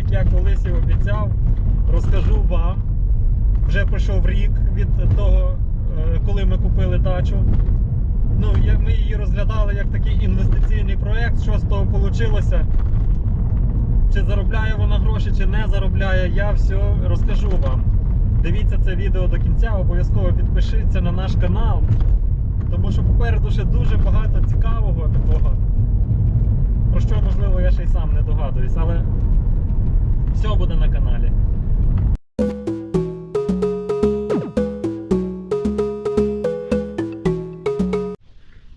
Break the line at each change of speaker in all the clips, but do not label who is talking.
як я колись і обіцяв, розкажу вам. Вже пройшов рік від того, е, коли ми купили дачу. Ну, ми її розглядали як такий інвестиційний проєкт. Що з того вийшло? Чи заробляє вона гроші, чи не заробляє, я все розкажу вам. Дивіться це відео до кінця, обов'язково підпишіться на наш канал. Тому що попереду ще дуже багато цікавого такого. Про що, можливо, я ще й сам не догадуюсь, але все буде на каналі.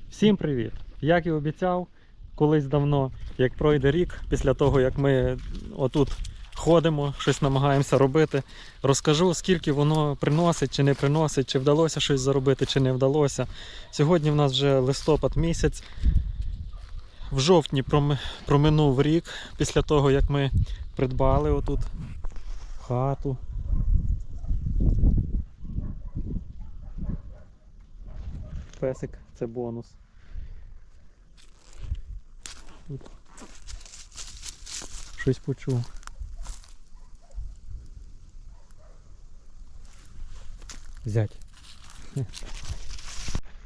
Всім привіт! Як і обіцяв, колись давно, як пройде рік, після того як ми отут ходимо, щось намагаємося робити, розкажу, скільки воно приносить чи не приносить, чи вдалося щось заробити, чи не вдалося. Сьогодні в нас вже листопад місяць. В жовтні проминув рік після того, як ми придбали отут хату. Песик це бонус. Щось почув. Взять.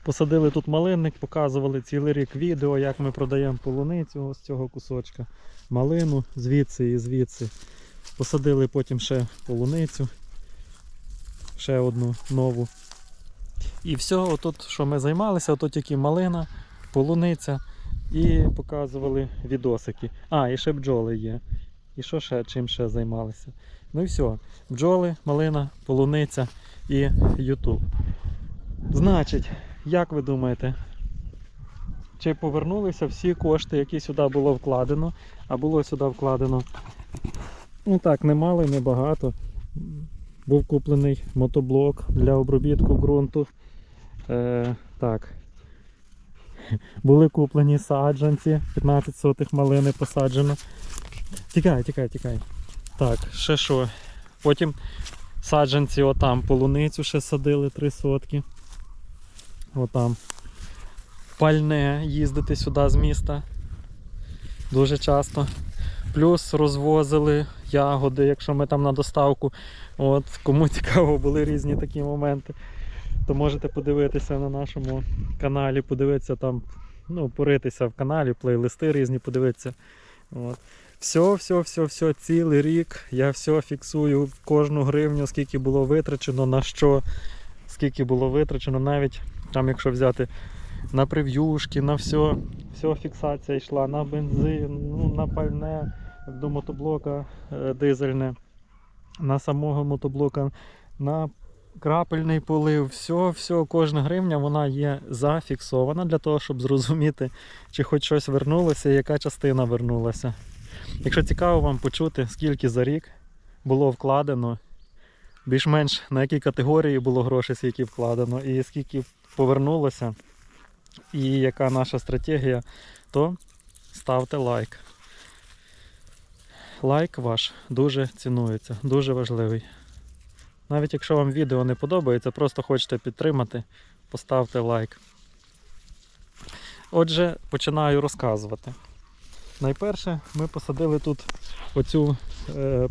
Посадили тут малинник, показували цілий рік відео, як ми продаємо полуницю з цього кусочка, малину звідси і звідси. Посадили потім ще полуницю, ще одну нову. І все, отут, що ми займалися, отут тільки малина, полуниця і показували відосики. А, і ще бджоли є. І що ще, чим ще займалися? Ну і все. Бджоли, малина, полуниця і Ютуб. Значить, як ви думаєте, чи повернулися всі кошти, які сюди було вкладено, а було сюди вкладено? Ну так, немало і небагато. Був куплений мотоблок для обробітку ґрунту. Е, так. Були куплені саджанці, 15 сотих малини посаджено. Тікай, тікай, тікай. Так, ще що? Потім саджанці отам полуницю ще садили 3 сотки. Отам. Пальне їздити сюди з міста. Дуже часто. Плюс розвозили ягоди, якщо ми там на доставку. От, кому цікаво, були різні такі моменти, то можете подивитися на нашому каналі, подивитися там, ну, поритися в каналі, плейлисти різні подивитися. От. Все, все, все, все, цілий рік я все фіксую, кожну гривню, скільки було витрачено, на що, скільки було витрачено, навіть там, якщо взяти на прев'юшки, на все, все фіксація йшла, на бензин, ну, на пальне до мотоблока е, дизельне, на самого мотоблока, на крапельний полив, все, все, кожна гривня вона є зафіксована для того, щоб зрозуміти, чи хоч щось вернулося, і яка частина вернулася. Якщо цікаво вам почути, скільки за рік було вкладено, більш-менш на які категорії було грошей, скільки вкладено, і скільки повернулося, і яка наша стратегія, то ставте лайк. Лайк ваш дуже цінується, дуже важливий. Навіть якщо вам відео не подобається, просто хочете підтримати, поставте лайк. Отже, починаю розказувати. Найперше ми посадили тут оцю, е,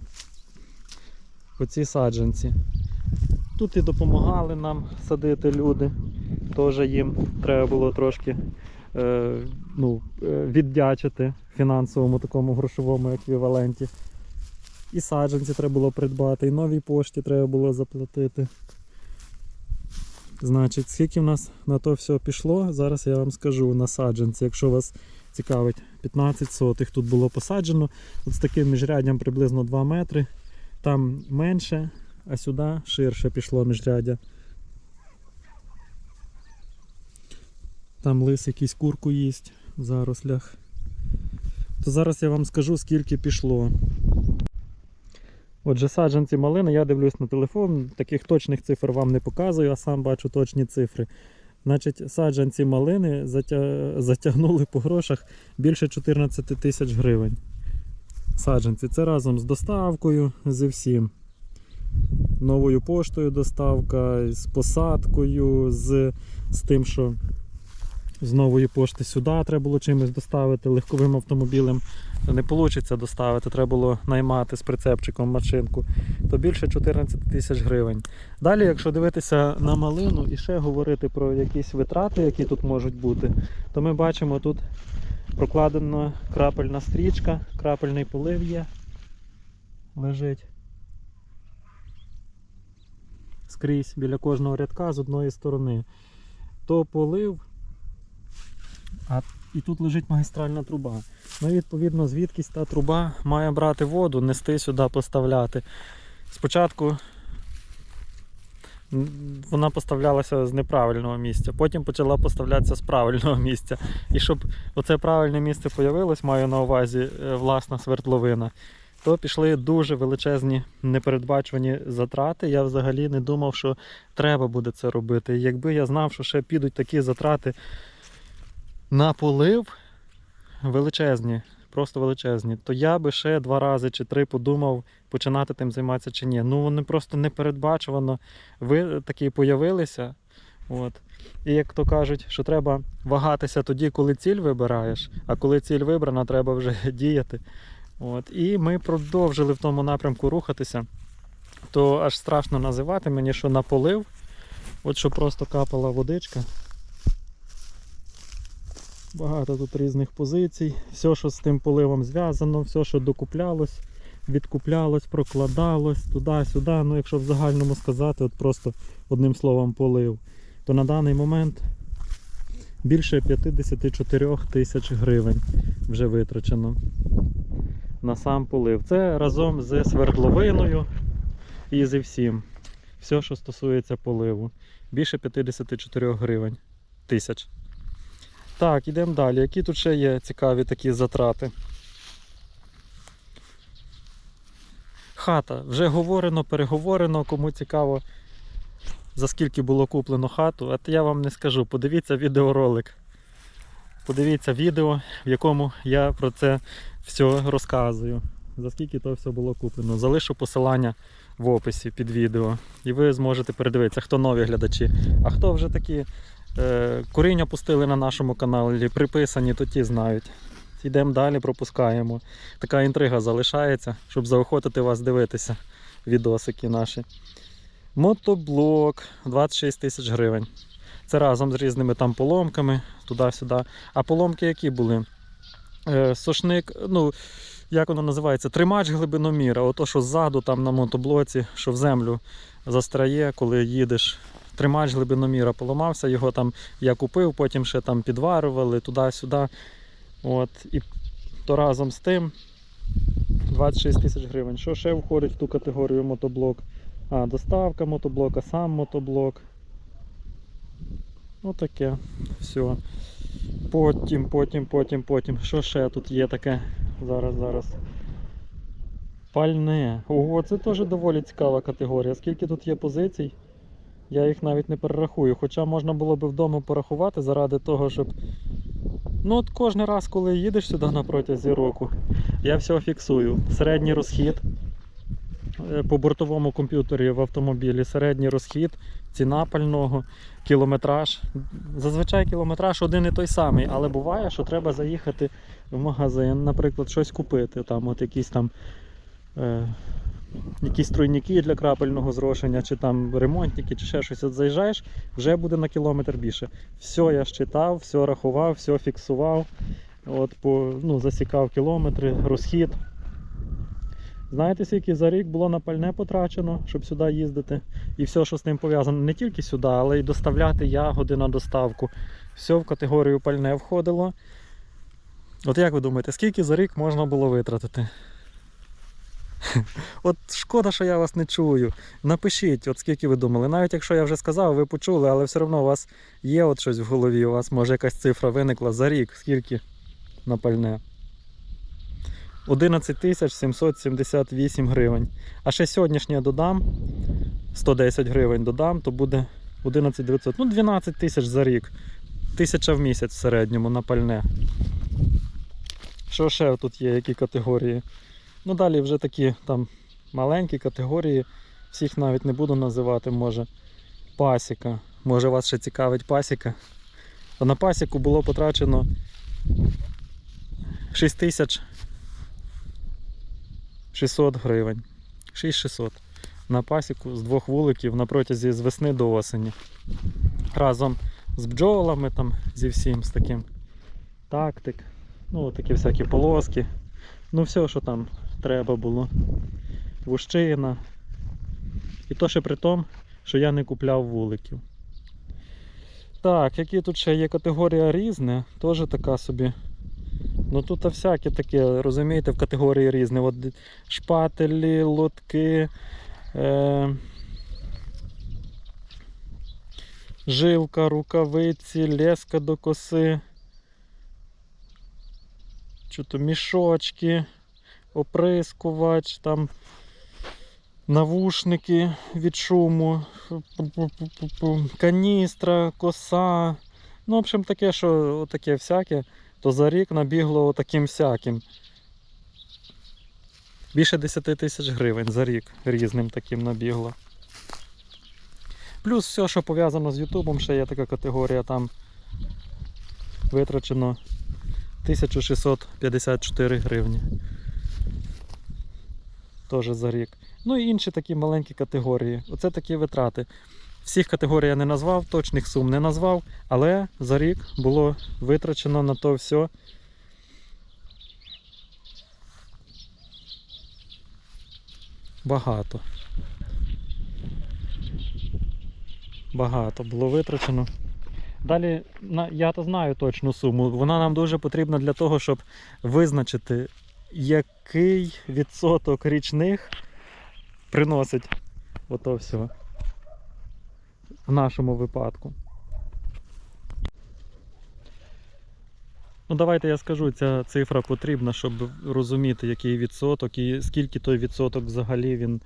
оці саджанці. Тут і допомагали нам садити люди. Теж їм треба було трошки е, ну, е, віддячити фінансовому такому грошовому еквіваленті. І саджанці треба було придбати, і новій пошті треба було заплатити. Значить, скільки в нас на то все пішло, зараз я вам скажу на саджанці, якщо вас цікавить, 15 сотих тут було посаджено. От з таким міжряддям приблизно 2 метри. Там менше, а сюди ширше пішло міжряддя. Там лис якийсь курку їсть в зарослях. То зараз я вам скажу, скільки пішло. Отже, саджанці малини, я дивлюсь на телефон, таких точних цифр вам не показую, а сам бачу точні цифри. Значить, саджанці малини затягнули по грошах більше 14 тисяч гривень. Саджанці. Це разом з доставкою, зі всім. Новою поштою доставка, з посадкою, з, з тим, що з нової пошти сюди треба було чимось доставити легковим автомобілем. Не вийде доставити, треба було наймати з прицепчиком машинку, то більше 14 тисяч гривень. Далі, якщо дивитися на малину і ще говорити про якісь витрати, які тут можуть бути, то ми бачимо тут прокладена крапельна стрічка, крапельний полив є, лежить скрізь біля кожного рядка з одної сторони. То полив, а і тут лежить магістральна труба. Ну, відповідно, звідкись та труба має брати воду, нести сюди, поставляти. Спочатку вона поставлялася з неправильного місця, потім почала поставлятися з правильного місця. І щоб оце правильне місце появилось, маю на увазі е, власна свердловина, то пішли дуже величезні непередбачувані затрати. Я взагалі не думав, що треба буде це робити. Якби я знав, що ще підуть такі затрати на полив величезні, просто величезні, то я би ще два рази чи три подумав, починати тим займатися чи ні. Ну вони просто непередбачувано ви такі появилися. От. І як то кажуть, що треба вагатися тоді, коли ціль вибираєш, а коли ціль вибрана, треба вже діяти. От. І ми продовжили в тому напрямку рухатися. То аж страшно називати мені, що на полив, от що просто капала водичка. Багато тут різних позицій. Все, що з тим поливом зв'язано, все, що докуплялось, відкуплялось, прокладалось туди-сюди. Ну, якщо в загальному сказати, от просто одним словом полив, то на даний момент більше 54 тисяч гривень вже витрачено на сам полив. Це разом з свердловиною і зі всім. Все, що стосується поливу. Більше 54 гривень тисяч. Так, ідемо далі. Які тут ще є цікаві такі затрати? Хата. Вже говорено, переговорено, кому цікаво, за скільки було куплено хату, а я вам не скажу. Подивіться відеоролик. Подивіться відео, в якому я про це все розказую. За скільки то все було куплено. Залишу посилання в описі під відео. І ви зможете передивитися, хто нові глядачі, а хто вже такі куріння пустили на нашому каналі, приписані, то ті знають. Йдемо далі, пропускаємо. Така інтрига залишається, щоб заохотити вас дивитися відосики наші. Мотоблок 26 тисяч гривень. Це разом з різними там поломками, туди-сюди. А поломки які були? Е, сошник, ну, як воно називається? Тримач глибиноміра. Ото, що ззаду там на мотоблоці, що в землю застряє, коли їдеш. Тримач глибиноміра поламався, його там я купив, потім ще там підварювали туди-сюди. От, і то разом з тим 26 тисяч гривень. Що ще входить в ту категорію мотоблок? А, доставка мотоблока, сам мотоблок. Отаке. Все. Потім, потім, потім, потім. Що ще тут є таке? Зараз, зараз. Пальне. Ого, це теж доволі цікава категорія. Скільки тут є позицій? Я їх навіть не перерахую. Хоча можна було би вдома порахувати заради того, щоб. Ну от кожен раз, коли їдеш сюди на протязі року, я все фіксую. Середній розхід е, по бортовому комп'ютері в автомобілі, середній розхід, ціна пального, кілометраж. Зазвичай кілометраж один і той самий, але буває, що треба заїхати в магазин, наприклад, щось купити. Там от якісь там е, якісь тройники для крапельного зрошення, чи там ремонтники, чи ще щось. От заїжджаєш, вже буде на кілометр більше. Все я щитав, все рахував, все фіксував. От по, ну, засікав кілометри, розхід. Знаєте, скільки за рік було на пальне потрачено, щоб сюди їздити? І все, що з ним пов'язано, не тільки сюди, але й доставляти ягоди на доставку. Все в категорію пальне входило. От як ви думаєте, скільки за рік можна було витратити? От шкода, що я вас не чую. Напишіть, от скільки ви думали. Навіть якщо я вже сказав, ви почули, але все одно у вас є от щось в голові, у вас може якась цифра виникла за рік, скільки на пальне. 11 тисяч 778 гривень. А ще сьогоднішнє додам, 110 гривень додам, то буде 11 900, ну 12 тисяч за рік. Тисяча в місяць в середньому на пальне. Що ще тут є, які категорії? Ну далі вже такі там маленькі категорії. Всіх навіть не буду називати, може. Пасіка. Може вас ще цікавить пасіка. А на пасіку було потрачено 6600 гривень. 6600 на пасіку з двох вуликів на протязі з весни до осені. Разом з бджолами, там, зі всім з таким. Тактик. Ну, такі всякі полоски. Ну, все, що там треба було. Вущина. І то ще при тому, що я не купляв вуликів. Так, які тут ще є категорія різне, теж така собі. Ну тут всяке таке, розумієте, в категорії різне. От шпателі, лотки, е, жилка, рукавиці, леска до коси, що-то мішочки, оприскувач, там навушники від шуму, каністра, коса. Ну, в общем, таке, що таке всяке, то за рік набігло таким всяким. Більше 10 тисяч гривень за рік різним таким набігло. Плюс все, що пов'язано з Ютубом, ще є така категорія, там витрачено 1654 гривні. Теж за рік. Ну і інші такі маленькі категорії. Оце такі витрати. Всіх категорій я не назвав, точних сум не назвав, але за рік було витрачено на то все. Багато. Багато було витрачено. Далі я то знаю точну суму. Вона нам дуже потрібна для того, щоб визначити, який відсоток річних приносить ото все в нашому випадку. Ну, давайте я скажу, ця цифра потрібна, щоб розуміти, який відсоток і скільки той відсоток взагалі він.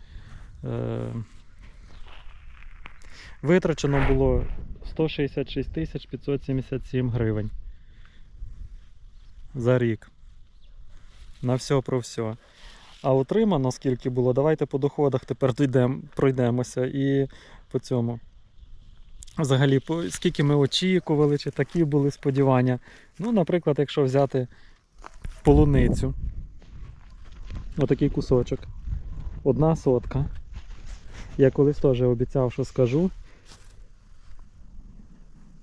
Е... Витрачено було 166 тисяч 577 гривень за рік. На все про все. А отримано скільки було, давайте по доходах тепер дійдем, пройдемося і по цьому. Взагалі, скільки ми очікували, чи такі були сподівання. Ну, наприклад, якщо взяти полуницю, отакий кусочок, одна сотка. Я колись теж обіцяв, що скажу.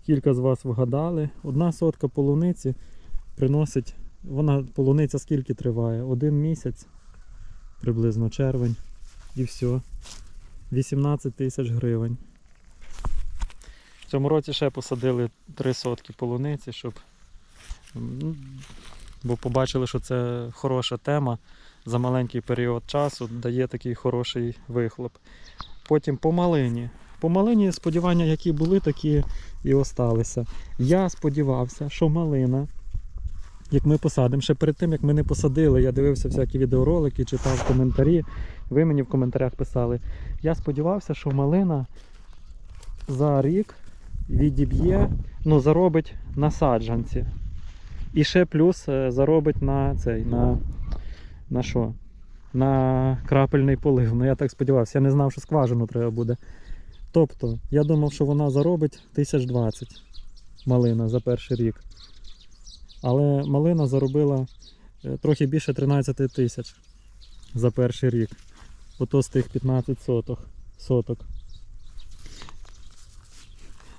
Кілька з вас вгадали. Одна сотка полуниці приносить, вона полуниця скільки триває? Один місяць, приблизно червень, і все. 18 тисяч гривень. В цьому році ще посадили 3 сотки полуниці, щоб. Бо побачили, що це хороша тема за маленький період часу, дає такий хороший вихлоп. Потім по малині. По малині сподівання, які були, такі і осталися. Я сподівався, що малина, як ми посадимо, ще перед тим, як ми не посадили, я дивився всякі відеоролики, читав коментарі. Ви мені в коментарях писали. Я сподівався, що малина за рік відіб'є, ну, заробить на саджанці. І ще плюс е, заробить на цей, на, на що? На крапельний полив. Ну я так сподівався, я не знав, що скважину треба буде. Тобто, я думав, що вона заробить 1020 малина за перший рік. Але малина заробила е, трохи більше 13 тисяч за перший рік. Ото з тих 15 соток. соток.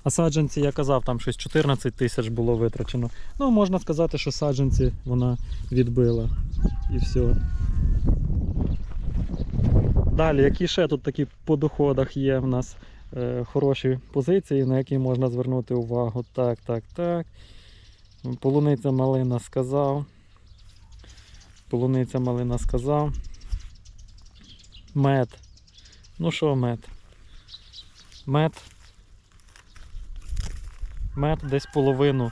А саджанці, я казав, там щось 14 тисяч було витрачено. Ну, можна сказати, що саджанці вона відбила. І все. Далі, які ще тут такі по доходах є в нас е, хороші позиції, на які можна звернути увагу. Так, так, так. Полуниця малина сказав. Полуниця малина сказав. Мед. Ну що мед? Мед. Мед десь половину.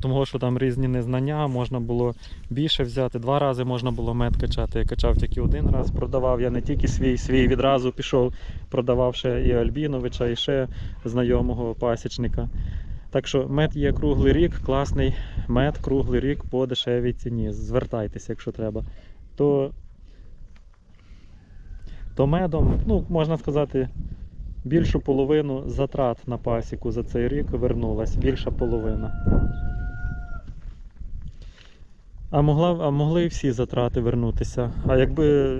Тому що там різні незнання, можна було більше взяти. Два рази можна було мед качати. Я качав тільки один раз, продавав я не тільки свій, свій відразу пішов, продавав ще і Альбіновича, і ще знайомого пасічника. Так що мед є круглий рік, класний мед круглий рік по дешевій ціні. Звертайтеся, якщо треба. То, то медом, ну, можна сказати, більшу половину затрат на пасіку за цей рік вернулась. Більша половина. А, могла, а могли і всі затрати вернутися. А якби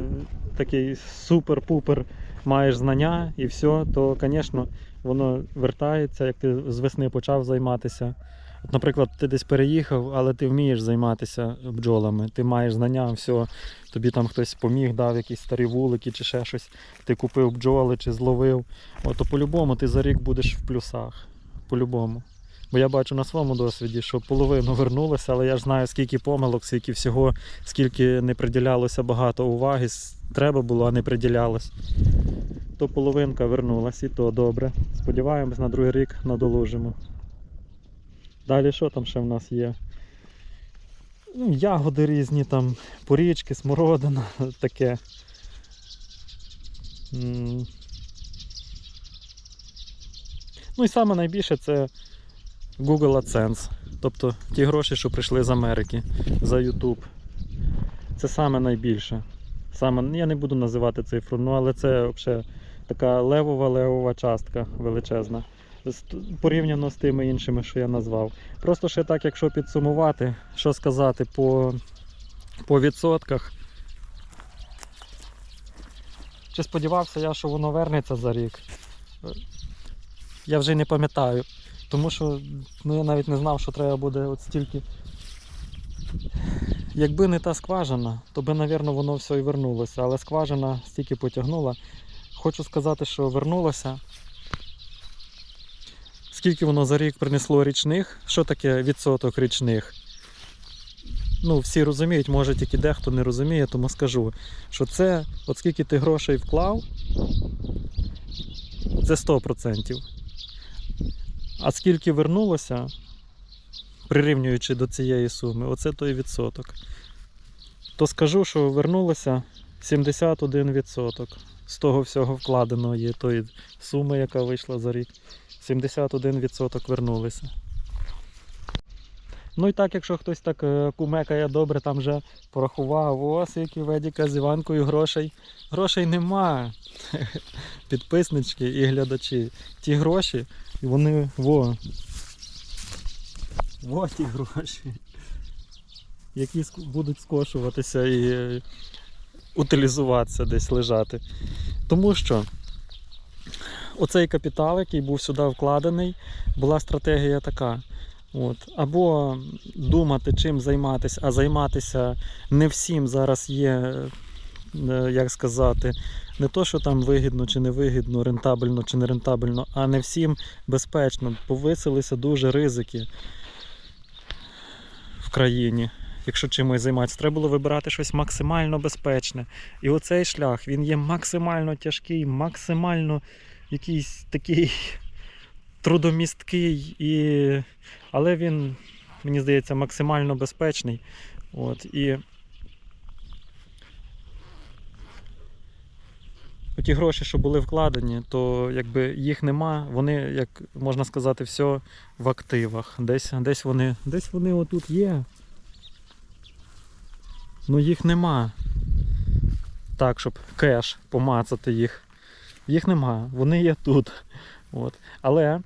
такий супер-пупер маєш знання і все, то, звісно, воно вертається, як ти з весни почав займатися. От, наприклад, ти десь переїхав, але ти вмієш займатися бджолами. Ти маєш знання, все, тобі там хтось поміг, дав якісь старі вулики чи ще щось. Ти купив бджоли чи зловив. От, то по-любому ти за рік будеш в плюсах. По-любому. Бо я бачу на своєму досвіді, що половину вернулося, але я ж знаю, скільки помилок, скільки всього, скільки не приділялося багато уваги, треба було, а не приділялось. То половинка вернулась, і то добре. Сподіваємось, на другий рік надолужимо. Далі що там ще в нас є? Ну, ягоди різні, там, порічки, смородина, таке. Ну і саме найбільше це Google AdSense. Тобто ті гроші, що прийшли з Америки за YouTube. Це саме найбільше. Саме, ну, я не буду називати цифру, ну але це взагалі така левова-левова частка величезна. Порівняно з тими іншими, що я назвав. Просто ще так, якщо підсумувати, що сказати по, по відсотках. Чи сподівався я, що воно вернеться за рік? Я вже не пам'ятаю. Тому що ну, я навіть не знав, що треба буде от стільки. Якби не та скважина, то би, напевно, воно все і вернулося. Але скважина стільки потягнула. Хочу сказати, що вернулося. Скільки воно за рік принесло річних? Що таке відсоток річних? Ну, всі розуміють, може тільки дехто не розуміє, тому скажу, що це, от скільки ти грошей вклав, це 100%. А скільки вернулося, прирівнюючи до цієї суми, оце той відсоток. То скажу, що вернулося 71% з того всього вкладеного є тої суми, яка вийшла за рік. 71% вернулися. Ну і так, якщо хтось так е, кумекає добре, там вже порахував, ось які Ведіка з Іванкою грошей. Грошей нема. Підписнички і глядачі. Ті гроші, вони во. Во ті гроші. Які будуть скошуватися і е, утилізуватися десь лежати. Тому що оцей капітал, який був сюди вкладений, була стратегія така. От. Або думати, чим займатися, а займатися не всім зараз є, е, як сказати, не то, що там вигідно чи не вигідно, рентабельно чи не рентабельно, а не всім безпечно. Повисилися дуже ризики країні. Якщо чимось займатися, треба було вибирати щось максимально безпечне. І оцей шлях він є максимально тяжкий, максимально якийсь такий трудомісткий, і... але він, мені здається, максимально безпечний. От, і ті гроші, що були вкладені, то якби їх нема, вони, як можна сказати, все в активах. Десь, десь вони, десь вони отут є. Ну їх нема. Так, щоб кеш помацати їх. Їх нема, вони є тут. От. Але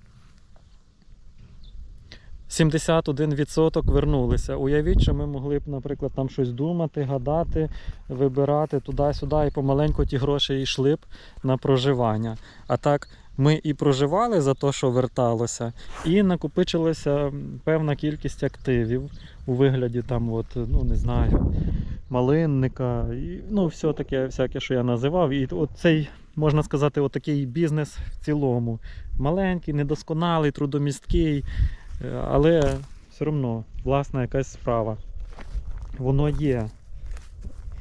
71% вернулися. Уявіть, що ми могли б, наприклад, там щось думати, гадати, вибирати туди-сюди, і помаленьку ті гроші йшли б на проживання. А так ми і проживали за те, що верталося, і накопичилася певна кількість активів у вигляді там, от, ну не знаю, малинника, і, ну, все таке, всяке, що я називав. І от цей, можна сказати, отакий бізнес в цілому. Маленький, недосконалий, трудомісткий, але все одно власна якась справа. Воно є.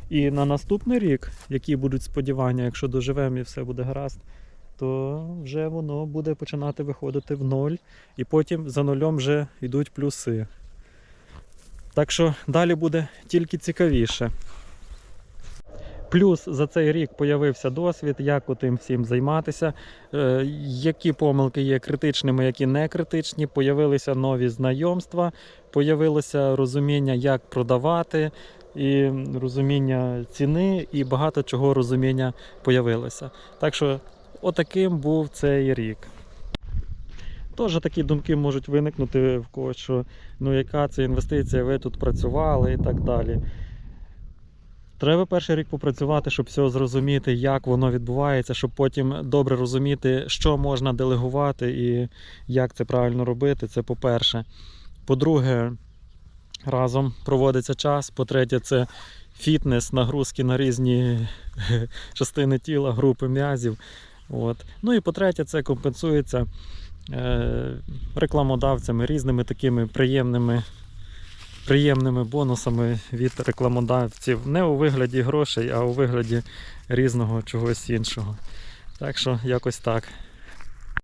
І на наступний рік, які будуть сподівання, якщо доживемо і все буде гаразд, то вже воно буде починати виходити в ноль, і потім за нульом вже йдуть плюси. Так що далі буде тільки цікавіше. Плюс за цей рік появився досвід, як тим всім займатися, е, які помилки є критичними, які не критичні. Появилися нові знайомства, появилося розуміння, як продавати, і розуміння ціни, і багато чого розуміння появилося. Так що отаким був цей рік. Теж такі думки можуть виникнути в когось, що ну яка це інвестиція, ви тут працювали і так далі. Треба перший рік попрацювати, щоб все зрозуміти, як воно відбувається, щоб потім добре розуміти, що можна делегувати і як це правильно робити. Це по-перше. По-друге, разом проводиться час. По-третє, це фітнес, нагрузки на різні частини тіла, групи м'язів. От. Ну і по-третє, це компенсується е, рекламодавцями, різними такими приємними, приємними бонусами від рекламодавців. Не у вигляді грошей, а у вигляді різного чогось іншого. Так що якось так.